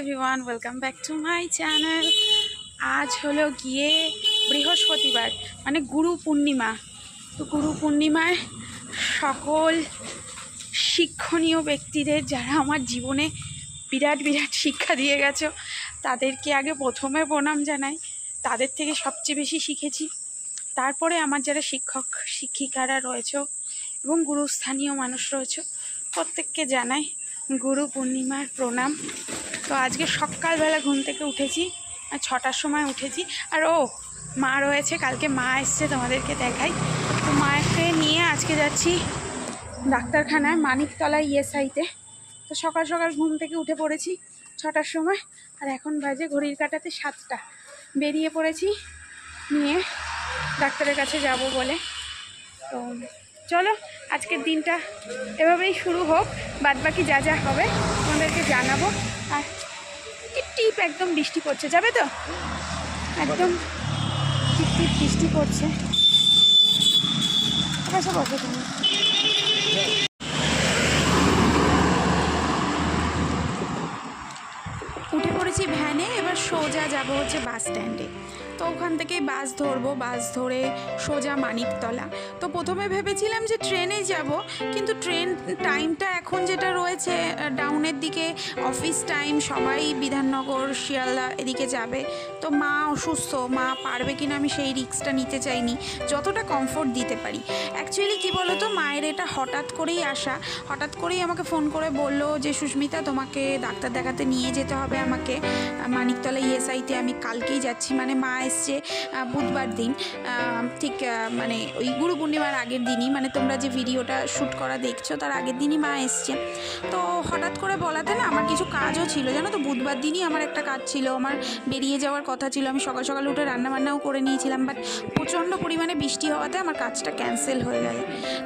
Everyone welcome back to my channel আজ হলো গিয়ে বৃহস্পতিবার মানে গুরু পূর্ণিমা। তো গুরু পূর্ণিমায় সকল শিক্ষণীয় ব্যক্তিদের যারা আমার জীবনে বিরাট বিরাট শিক্ষা দিয়ে গেছো, তাদেরকে আগে প্রথমে প্রণাম জানাই। তাদের থেকে সবচেয়ে বেশি শিখেছি। তারপরে আমার যারা শিক্ষক, শিক্ষিকারা রয়েছে এবং গুরুস্থানীয় মানুষ রয়েছে, প্রত্যেককে জানাই গুরু পূর্ণিমার প্রণাম। তো আজকে সকালবেলা ঘুম থেকে উঠেছি, আর ছটার সময় উঠেছি। আর ও, মা রয়েছে, কালকে মা এসছে তোমাদেরকে দেখাই। তো মাকে নিয়ে আজকে যাচ্ছি ডাক্তারখানায় মানিকতলা ইএসআইতে। তো সকাল সকাল ঘুম থেকে উঠে পড়েছি ছটার সময়, আর এখন বাজে ঘড়ির কাটাতে সাতটা। বেরিয়ে পড়েছি, নিয়ে ডাক্তারের কাছে যাব বলে। তো চলো, আজকের দিনটা এভাবেই শুরু হোক বাদ বাকি যা যা হবে তোমাদেরকে জানাব। আর টিপ টিপ একদম বৃষ্টি পড়ছে, যাবে তো? একদম টিপ টিপ বৃষ্টি পড়ছে। উঠে পড়েছি ভ্যানে, এবার সোজা যাব হচ্ছে বাস স্ট্যান্ডে। তো ওখান থেকেই বাস ধরবো, বাস ধরে সোজা মানিকতলা। তো প্রথমে ভেবেছিলাম যে ট্রেনে যাব, কিন্তু ট্রেন টাইমটা এখন যেটা রয়েছে ডাউনের দিকে অফিস টাইম সবাই বিধাননগর, শিয়ালদা এদিকে যাবে। তো মা অসুস্থ, মা পারবে কিনা আমি সেই রিস্কটা নিতে চাইনি। যতটা কমফোর্ট দিতে পারি। অ্যাকচুয়ালি কী বলো তো মায়ের এটা হঠাৎ করেই আসা হঠাৎ করেই আমাকে ফোন করে বলল যে, সুস্মিতা, তোমাকে ডাক্তার দেখাতে নিয়ে যেতে হবে আমাকে। মানিকতলা ইএসআইতে আমি কালকেই যাচ্ছি। মানে মা এসছে বুধবার দিন। ঠিক মানে ওই গুরু পূর্ণিমার আগের দিনই। মানে তোমরা যে ভিডিওটা শ্যুট করা দেখছ, তার আগের দিনই মা এসছে। তো হঠাৎ করে বলাতে না আমার কিছু কাজও ছিল। জানো তো, বুধবার দিনই আমার একটা কাজ ছিল। আমার বেরিয়ে যাওয়ার কথা ছিল। আমি সকাল সকাল উঠে রান্নাবান্নাও করে নিয়েছিলাম। বাট প্রচণ্ড পরিমাণে বৃষ্টি হওয়াতে আমার কাজটা ক্যান্সেল হয়ে গেল।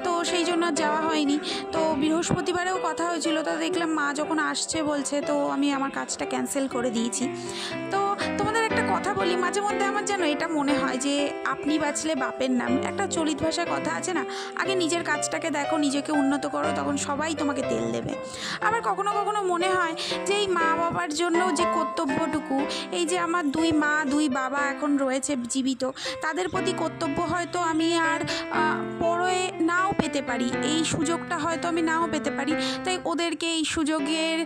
তো সেই জন্য যাওয়া হয়নি। তো বৃহস্পতিবারেও কথা হয়েছিল। তো দেখলাম মা যখন আসছে বলছে, তো আমি আমার কাজটা ক্যান্সেল করে দিয়েছি। তো কথা বলি মাঝে মধ্যে আমার যেন এটা মনে হয় যে আপনি বাঁচলে বাপের নাম। একটা চলিত ভাষায় কথা আছে না? আগে নিজের কাজটাকে দেখো, নিজেকে উন্নত করো, তখন সবাই তোমাকে তেল দেবে। আবার কখনো কখনো মনে হয় যে এই মা বাবার জন্য যে কর্তব্যটুকু, এই যে আমার দুই মা, দুই বাবা এখন রয়েছে জীবিত, তাদের প্রতি কর্তব্য হয়তো আমি আর পরে নাও পেতে পারি। এই সুযোগটা হয়তো আমি নাও পেতে পারি। তাই ওদেরকে এই সুযোগের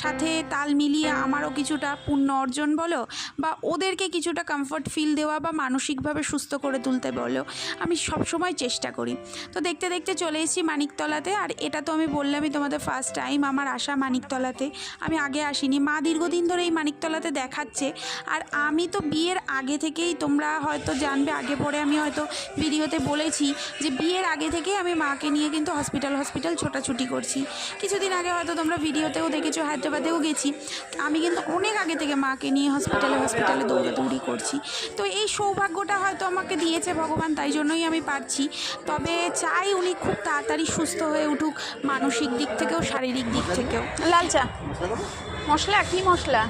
সাথে তাল মিলিয়ে আমারও কিছুটা পুণ্য অর্জন বলো বা ওদেরকে কিছুটা কমফর্ট ফিল দেওয়া বা মানসিকভাবে সুস্থ করে তুলতে বলো, আমি সবসময় চেষ্টা করি। তো দেখতে দেখতে চলে এসেছি মানিকতলাতে আর এটা তো আমি বললামই তোমাদের ফার্স্ট টাইম আমার আসা মানিকতলাতে। আমি আগে আসিনি, মা দীর্ঘদিন ধরে এই মানিকতলাতে দেখাচ্ছে আর আমি তো বিয়ের আগে থেকেই তোমরা হয়তো জানবে, আগে পরে আমি হয়তো ভিডিওতে বলেছি যে বিয়ের আগে থেকে আমি মাকে নিয়ে কিন্তু হসপিটাল হসপিটাল ছোটাছুটি করছি। কিছুদিন আগে হয়তো তোমরা ভিডিওতেও দেখেছ হায়দ্রাবাদেও গেছি। আমি কিন্তু অনেক আগে থেকে মাকে নিয়ে হসপিটালে হসপিটালে দৌড়াদৌড়ি করছি। তো এই সৌভাগ্যটা হয়তো আমাকে দিয়েছে ভগবান তাই জন্যই আমি পারছি। তবে চাই উনি খুব তাড়াতাড়ি সুস্থ হয়ে উঠুক মানসিক দিক থেকেও শারীরিক দিক থেকেও। লাল চা। মশলা? কি মশলা?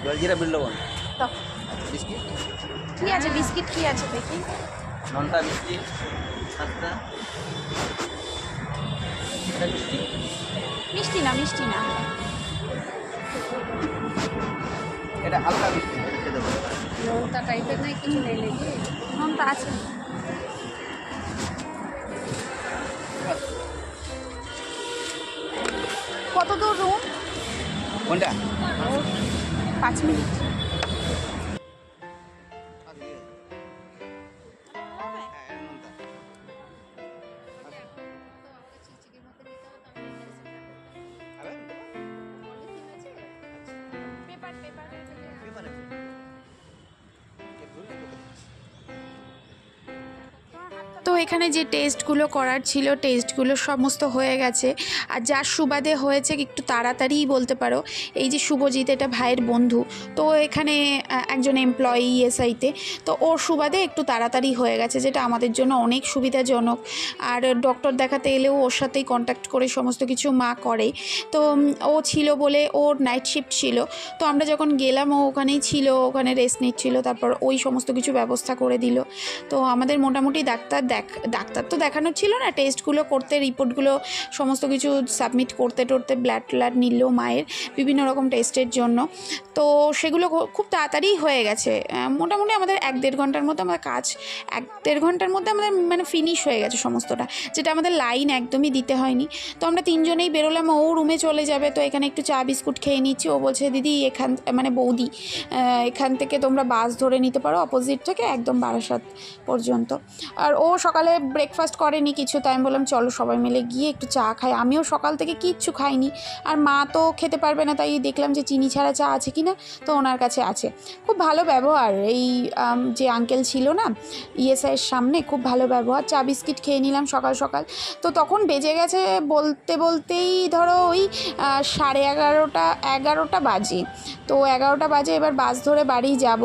কি আছে? বিস্কিট কি আছে দেখি? ননটা বিস্কিট সাতটা মিষ্টি না মিষ্টি না। এটা হালকা বিস্কিট খেতে টাইপের নাই কিছু নেই নাকি তো আছে। কত দূর রুম কোনটা? পাঁচ মিনিট। তো এখানে যে টেস্টগুলো করার ছিল টেস্টগুলো সমস্ত হয়ে গেছে। আর যার সুবাদে হয়েছে, একটু তাড়াতাড়িই বলতে পারো। এই যে শুভজিৎ, এটা ভাইয়ের বন্ধু। তো এখানে একজন এমপ্লয়ি এসআইতে তো। ওর সুবাদে একটু তাড়াতাড়ি হয়ে গেছে, যেটা আমাদের জন্য অনেক সুবিধাজনক। আর ডক্টর দেখাতে এলেও ওর সাথেই কন্ট্যাক্ট করে সমস্ত কিছু মা করে। তো ও ছিল বলে ওর নাইট শিফট ছিল। তো আমরা যখন গেলাম, ও ওখানেই ছিল, ওখানে রেস্ট নিচ্ছিল, তারপর ওই সমস্ত কিছু ব্যবস্থা করে দিল। তো আমাদের মোটামুটি ডাক্তার দেখ, ডাক্তার তো দেখানোর ছিল না। টেস্টগুলো করতে রিপোর্টগুলো সমস্ত কিছু সাবমিট করতে টরতে ব্লাড ট্লাড নিল মায়ের বিভিন্ন রকম টেস্টের জন্য। তো সেগুলো খুব তাড়াতাড়ি হয়ে গেছে। মোটামুটি আমাদের এক দেড় ঘণ্টার মধ্যে আমাদের কাজ, এক দেড় ঘণ্টার মধ্যে আমাদের মানে ফিনিশ হয়ে গেছে সমস্তটা, যেটা আমাদের লাইন একদমই দিতে হয়নি। তো আমরা তিনজনেই বেরোলাম, ও রুমে চলে যাবে, তো এখানে একটু চা, বিস্কুট খেয়ে নিচ্ছি। ও বলছে, দিদি, এখান মানে বৌদি এখান থেকে তোমরা বাস ধরে নিতে পারো অপোজিট থেকে একদম বারাসাত পর্যন্ত। আর ও সকালে ব্রেকফাস্ট করেনি, কিছু তাই আমি বললাম, চলো সবাই মিলে গিয়ে একটু চা খাই। আমিও সকাল থেকে কিচ্ছু খাইনি। আর মা তো খেতে পারবে না, তাই দেখলাম যে চিনি ছাড়া চা আছে কি না তো ওনার কাছে আছে। খুব ভালো ব্যবহার। এই যে আঙ্কেল ছিল না ইএসআইয়ের সামনে, খুব ভালো ব্যবহার। চা বিস্কিট খেয়ে নিলাম সকাল সকাল। তো তখন বেজে গেছে বলতে বলতেই ধরো ওই সাড়ে এগারোটা এগারোটা বাজে। তো এগারোটা বাজে, এবার বাস ধরে বাড়ি যাব।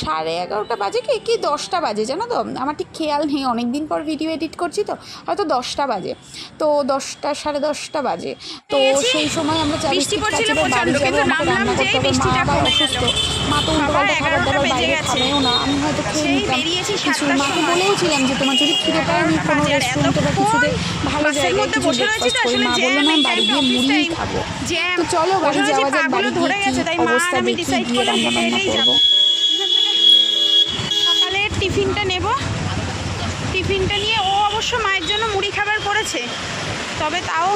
সাড়ে এগারোটা বাজে কি কি দশটা বাজে জানো তো? আমার ঠিক খেয়াল নেই অনেক দিন পর ভিডিও এডিট করছি তো হয়তো দশটা বাজে। তো দশটা সাড়ে দশটা বাজে। তো সেই সময় আমরা বৃষ্টি পড়ছিল যাব, কিন্তু নামলাম মা বৃষ্টিটা কমে গেল। মা তো উল্টো পাল্টা খাবার দাবার বাইরে খাবেও না। আমি হয়তো খেয়ে নিতাম। কিছু মাকে। বলেওছিলাম যে তোমার যদি খিদে পায় আমি কোনো রেস্টুরেন্টে বা কিছুতে ভালো জায়গায় কিছু ব্রেকফাস্ট করি। মা বলল না বাড়ি গিয়ে টাইম। খাব। তো চলো বাড়ি যাওয়া যাক বাড়ি ধরে গেছে, তাই মা আর অবস্থা আমি দেখি গিয়ে করলাম রান্না হেঁটে বান্না হেঁটেই করব। সকালের টিফিনটা নেব। টিফিনটা নিয়ে ও অবশ্য মায়ের জন্য মুড়ি খাবার করেছে। তবে তাও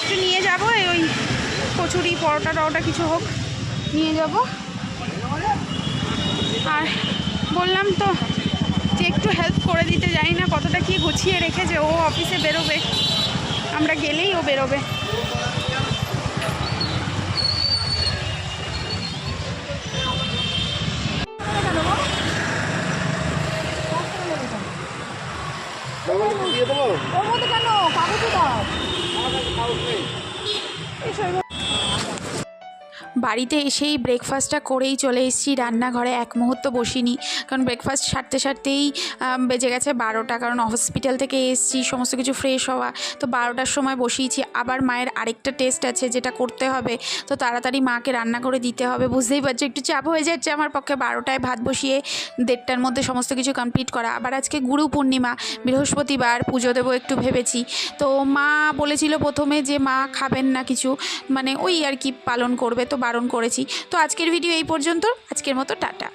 একটু নিয়ে যাব ওই কচুরি, পরোটা, টরোটা কিছু হোক, নিয়ে যাব। আর বললাম তো যে একটু হেল্প করে দিতে জানি না কতটা কি গুছিয়ে রেখেছে, ও অফিসে বেরোবে। আমরা গেলেই ও বেরোবে। দিয়ে দেবো। ওর মধ্যে কেন? কাগজে দাও। এইসব বাড়িতে এসেই ব্রেকফাস্টটা করেই চলে এসেছি। রান্নাঘরে এক মুহূর্ত বসিনি। কারণ ব্রেকফাস্ট সারতে সারতেই বেজে গেছে বারোটা। কারণ হসপিটাল থেকে এসেছি, সমস্ত কিছু ফ্রেশ হওয়া। তো বারোটার সময় বসিয়েছি। আবার মায়ের আরেকটা টেস্ট আছে যেটা করতে হবে। তো তাড়াতাড়ি মাকে রান্না করে দিতে হবে। বুঝতেই পারছ, একটু চাপ হয়ে যাচ্ছে আমার পক্ষে। বারোটায় ভাত বসিয়ে দেড়টার মধ্যে সমস্ত কিছু কমপ্লিট করা। আবার আজকে গুরু পূর্ণিমা, বৃহস্পতিবার, পুজো দেবো একটু ভেবেছি। তো মা বলেছিল প্রথমে যে মা খাবেন না কিছু। মানে ওই আর কি পালন করবে। তো বারণ করেছি। তো আজকের ভিডিও এই পর্যন্ত। আজকের মতো টাটা।